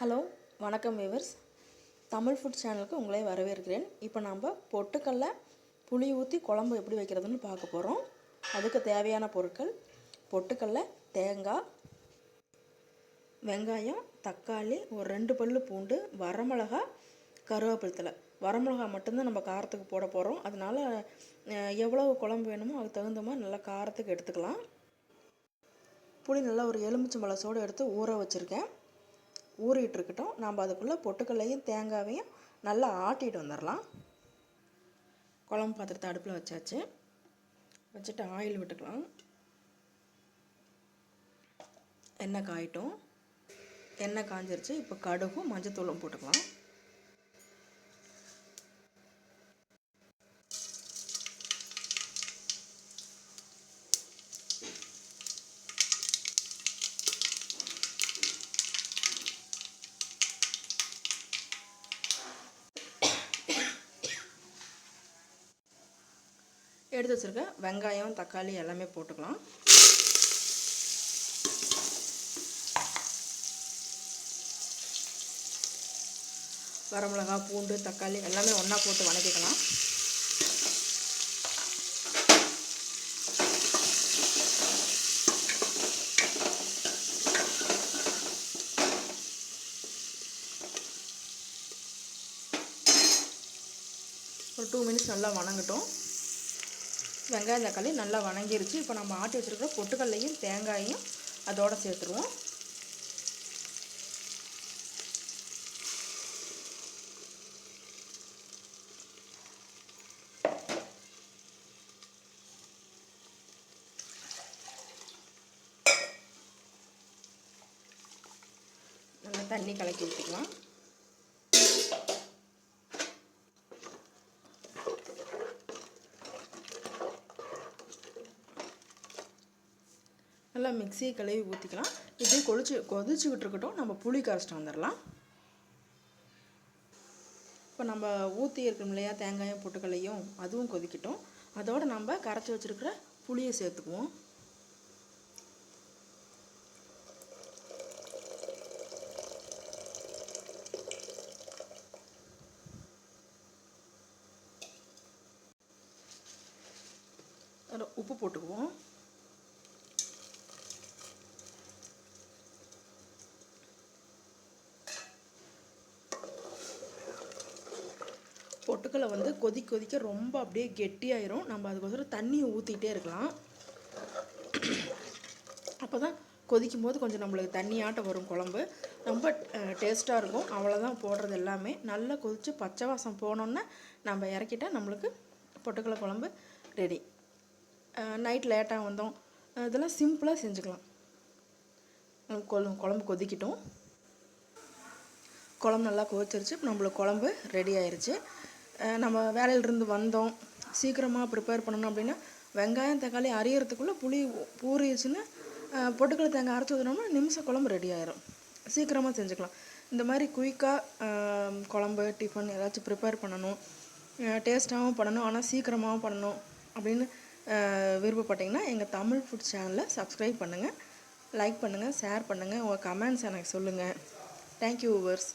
Hello வணக்கம் viewers. Tamil food சேனலுக்கு உங்களை வரவேற்கிறேன். இப்போ நாம் பொட்டுக்கல்ல புளி ஊற்றி குழம்பு எப்படி வைக்கிறதுன்னு பார்க்க போகிறோம் அதுக்கு தேவையான பொருட்கள் பொட்டுக்கல்ல தேங்காய் வெங்காயம் தக்காளி ஒரு ரெண்டு பல் பூண்டு வரமிளகா கருவேப்பிலத்தலை வரமிளகா மட்டும்தான் நம்ம காரத்துக்கு போட போகிறோம் அதனால் எவ்வளோ எவ்வளவு குழம்பு வேணுமோ அதுக்கு தகுந்த மாதிரி நல்லா காரத்துக்கு எடுத்துக்கலாம். புளி நல்லா ஒரு எலுமிச்சம்பழ சோடு எடுத்து ஊற வச்சுருக்கேன். ஊறிட்டு இருக்கட்டும் நம்ம அதுக்குள்ளே பொட்டுக்கல்லையும் தேங்காவையும் நல்லா ஆட்டிட்டு வந்துடலாம் குழம்பு பாத்திரத்தை அடுப்பில் வச்சாச்சு. வச்சுட்டு ஆயில் விட்டுக்கலாம். எண்ணெய் காயிட்டும். எண்ணெய் காஞ்சிருச்சு. இப்போ கடுகும் மஞ்சத்தூளும் போட்டுக்கலாம். எடுத்து வச்சுருக்க. வெங்காயம் தக்காளி எல்லாமே போட்டுக்கலாம். வரமிளகா பூண்டு தக்காளி எல்லாமே ஒன்றா போட்டு வணக்கிக்கலாம். ஒரு டூ மினிட்ஸ் நல்லா வணங்கட்டும். வெங்காயம் தக்காளி நல்லா வணங்கிருச்சு. இப்போ நம்ம ஆட்டி வச்சுருக்கிற பொட்டுக்கல்லையும் தேங்காயையும் அதோடு சேர்த்துருவோம். நல்லா தண்ணி கலக்கி ஊற்றிக்கலாம் நல்லா மிக்சியை கழுவி ஊற்றிக்கலாம் இப்படி கொதிச்சு கொதிச்சுக்கிட்டு இருக்கட்டும் நம்ம புளி கரைச்சிட்டு வந்துடலாம். இப்போ நம்ம ஊற்றி இருக்கோம் இல்லையா தேங்காயும் பொட்டுக்கல்லையும் அதுவும் கொதிக்கட்டும். அதோடு நம்ம கரைச்சி வச்சுருக்கிற புளியை சேர்த்துக்குவோம். உப்பு போட்டுக்குவோம். பொட்டுக்கலை வந்து கொதிக்க கொதிக்க ரொம்ப அப்படியே கெட்டியாயிரும். நம்ம அதுக்கோசரம் தண்ணியை ஊற்றிட்டே இருக்கலாம். அப்போ தான் கொதிக்கும் போது கொஞ்சம் நம்மளுக்கு தண்ணியாட்டம் வரும் குழம்பு. ரொம்ப டேஸ்ட்டாக இருக்கும். அவ்வளோதான் போடுறது எல்லாமே. நல்லா கொதித்து பச்சை வாசம் போனோன்னே நம்ம இறக்கிட்டால் நம்மளுக்கு பொட்டுக்கலை குழம்பு ரெடி நைட் லேட்டாக வந்தோம். இதெல்லாம் சிம்பிளாக செஞ்சுக்கலாம். குழம்பு குழம்பு கொதிக்கட்டும். குழம்பு நல்லா கொதிச்சிருச்சு. நம்மளுக்கு குழம்பு ரெடி ஆயிடுச்சு நம்ம வேலையிலிருந்து வந்தோம். சீக்கிரமாக ப்ரிப்பேர் பண்ணணும் அப்படின்னா வெங்காயம் தக்காளி அரியறதுக்குள்ளே புளி பூரிச்சுன்னு பொட்டுக்கடலை தேங்காய் அரைச்சி ஊற்றினோம்னா நிமிஷம் குழம்பு ரெடி ஆயிரும். சீக்கிரமாக செஞ்சுக்கலாம். இந்த மாதிரி குயிக்காக குழம்பு டிஃபன் ஏதாச்சும் ப்ரிப்பேர் பண்ணணும். டேஸ்ட்டாகவும் பண்ணணும். ஆனால் சீக்கிரமாகவும் பண்ணணும் அப்படின்னு விருப்பப்பட்டீங்கன்னா எங்கள் தமிழ் ஃபுட் சேனலை சப்ஸ்கிரைப் பண்ணுங்கள் லைக் பண்ணுங்கள் ஷேர் பண்ணுங்கள் உங்கள் கமெண்ட்ஸ் எனக்கு சொல்லுங்கள் தேங்க்யூ விவர்ஸ்